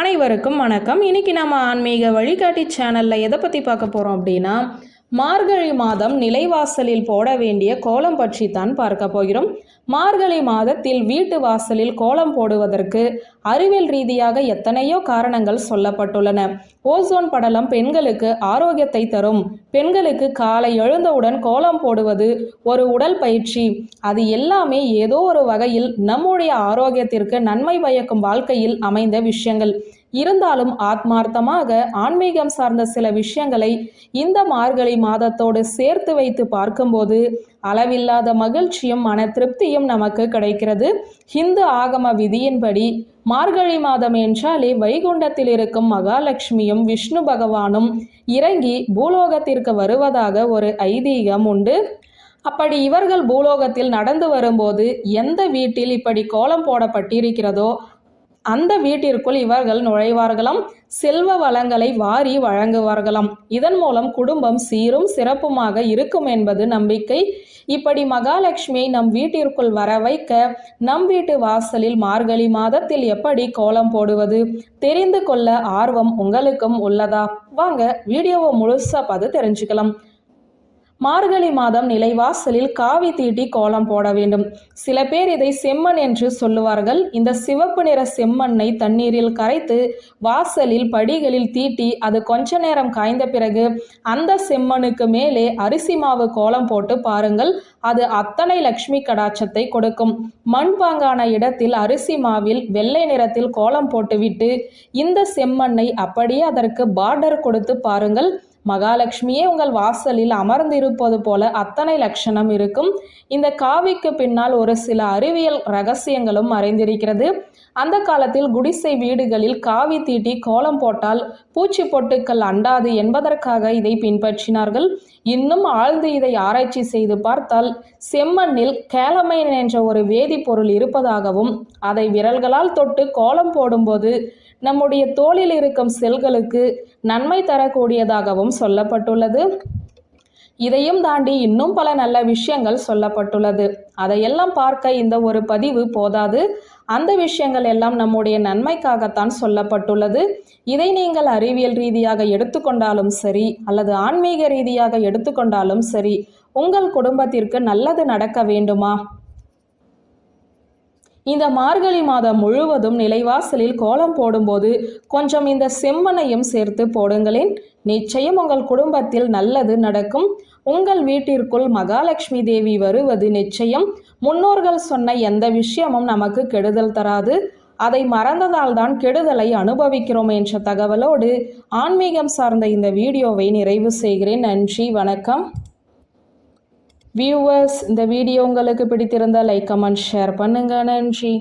அனைவருக்கும் வணக்கம். இன்னைக்கு நம்ம ஆன்மீக வழிகாட்டி சேனலில் எதை பற்றி பார்க்க போகிறோம் அப்படின்னா மார்கழி மாதம் நிலைவாசலில் போட வேண்டிய கோலம் பற்றி தான் பார்க்க போகிறோம். மார்கழி மாதத்தில் வீட்டு வாசலில் கோலம் போடுவதற்கு அறிவியல் ரீதியாக எத்தனையோ காரணங்கள் சொல்லப்பட்டுள்ளன. ஓசோன் படலம் பெண்களுக்கு ஆரோக்கியத்தை தரும். பெண்களுக்கு காலை எழுந்தவுடன் கோலம் போடுவது ஒரு உடல் பயிற்சி. அது எல்லாமே ஏதோ ஒரு வகையில் நம்முடைய ஆரோக்கியத்திற்கு நன்மை பயக்கும் வாழ்க்கையில் அமைந்த விஷயங்கள். இருந்தாலும் ஆத்மார்த்தமாக ஆன்மீகம் சார்ந்த சில விஷயங்களை இந்த மார்கழி மாதத்தோடு சேர்த்து வைத்து பார்க்கும்போது அளவில்லாத மகிழ்ச்சியும் மன திருப்தியும் நமக்கு கிடைக்கிறது. ஹிந்து ஆகம விதியின்படி மார்கழி மாதம் என்றாலே வைகுண்டத்தில் இருக்கும் மகாலட்சுமியும் விஷ்ணு பகவானும் இறங்கி பூலோகத்திற்கு வருவதாக ஒரு ஐதீகம் உண்டு. அப்படி இவர்கள் பூலோகத்தில் நடந்து வரும்போது எந்த வீட்டில் இப்படி கோலம் போடப்பட்டிருக்கிறதோ அந்த வீட்டிற்குள் இவர்கள் நுழைவார்களாம். செல்வ வளங்களை வாரி வழங்குவார்களாம். இதன் மூலம் குடும்பம் சீரும் சிறப்புமாக இருக்கும் என்பது நம்பிக்கை. இப்படி மகாலட்சுமியை நம் வீட்டிற்குள் வர வைக்க நம் வீட்டு வாசலில் மார்கழி மாதத்தில் எப்படி கோலம் போடுவது? தெரிந்து கொள்ள ஆர்வம் உங்களுக்கும் உள்ளதா? வாங்க வீடியோவை முழுசா பார்த்து தெரிஞ்சுக்கலாம். மார்கழி மாதம் நிலைவாசலில் காவி தீட்டி கோலம் போட வேண்டும். சில பேர் இதை செம்மண் என்று சொல்லுவார்கள். இந்த சிவப்பு நிற செம்மண்ணை தண்ணீரில் கரைத்து வாசலில் படிகளில் தீட்டி அது கொஞ்ச நேரம் காய்ந்த பிறகு அந்த செம்மண்ணுக்கு மேலே அரிசி மாவு கோலம் போட்டு பாருங்கள். அது அத்தனை லக்ஷ்மி கடாட்சத்தை கொடுக்கும். மண்பாங்கான இடத்தில் அரிசி மாவில் வெள்ளை நிறத்தில் கோலம் போட்டுவிட்டு இந்த செம்மண்ணை அப்படியே அதற்கு பார்டர் கொடுத்து பாருங்கள். மகாலட்சுமியே உங்கள் வாசலில் அமர்ந்திருப்பது போல அத்தனை லட்சணம் இருக்கும். இந்த காவிக்கு பின்னால் ஒரு சில அறிவியல் ரகசியங்களும் மறைந்திருக்கிறது. அந்த காலத்தில் குடிசை வீடுகளில் காவி தீட்டி கோலம் போட்டால் பூச்சி பொட்டுக்கள் அண்டாது என்பதற்காக இதை பின்பற்றினார்கள். இன்னும் ஆழ்ந்து இதை ஆராய்ச்சி செய்து பார்த்தால் செம்மண்ணில் கேலமைன் என்ற ஒரு வேதிப்பொருள் இருப்பதாகவும் அதை விரல்களால் தொட்டு கோலம் போடும்போது நம்முடைய தோளில் இருக்கும் செல்களுக்கு நன்மை தரக்கூடியதாகவும் சொல்லப்பட்டுள்ளது. இதையும் தாண்டி இன்னும் பல நல்ல விஷயங்கள் சொல்லப்பட்டுள்ளது. அதையெல்லாம் பார்க்க இந்த ஒரு பதிவு போதாது. அந்த விஷயங்கள் எல்லாம் நம்முடைய நன்மைக்காகத்தான் சொல்லப்பட்டுள்ளது. இதை நீங்கள் அறிவியல் ரீதியாக எடுத்துக்கொண்டாலும் சரி அல்லது ஆன்மீக ரீதியாக எடுத்துக்கொண்டாலும் சரி உங்கள் குடும்பத்திற்கு நல்லது நடக்க வேண்டுமா? இந்த மார்கழி மாதம் முழுவதும் நிலைவாசலில் கோலம் போடும்போது கொஞ்சம் இந்த செம்மனையும் சேர்த்து போடுங்களேன். நிச்சயம் உங்கள் குடும்பத்தில் நல்லது நடக்கும். உங்கள் வீட்டிற்குள் மகாலட்சுமி தேவி வருவது நிச்சயம். முன்னோர்கள் சொன்ன எந்த விஷயமும் நமக்கு கெடுதல் தராது. அதை மறந்ததால் தான் கெடுதலை அனுபவிக்கிறோம் என்ற தகவலோடு ஆன்மீகம் சார்ந்த இந்த வீடியோவை நிறைவு செய்கிறேன். நன்றி வணக்கம். வியூவர்ஸ் இந்த வீடியோ உங்களுக்கு பிடித்திருந்தால் லைக் கமெண்ட் ஷேர் பண்ணுங்க. நன்றி.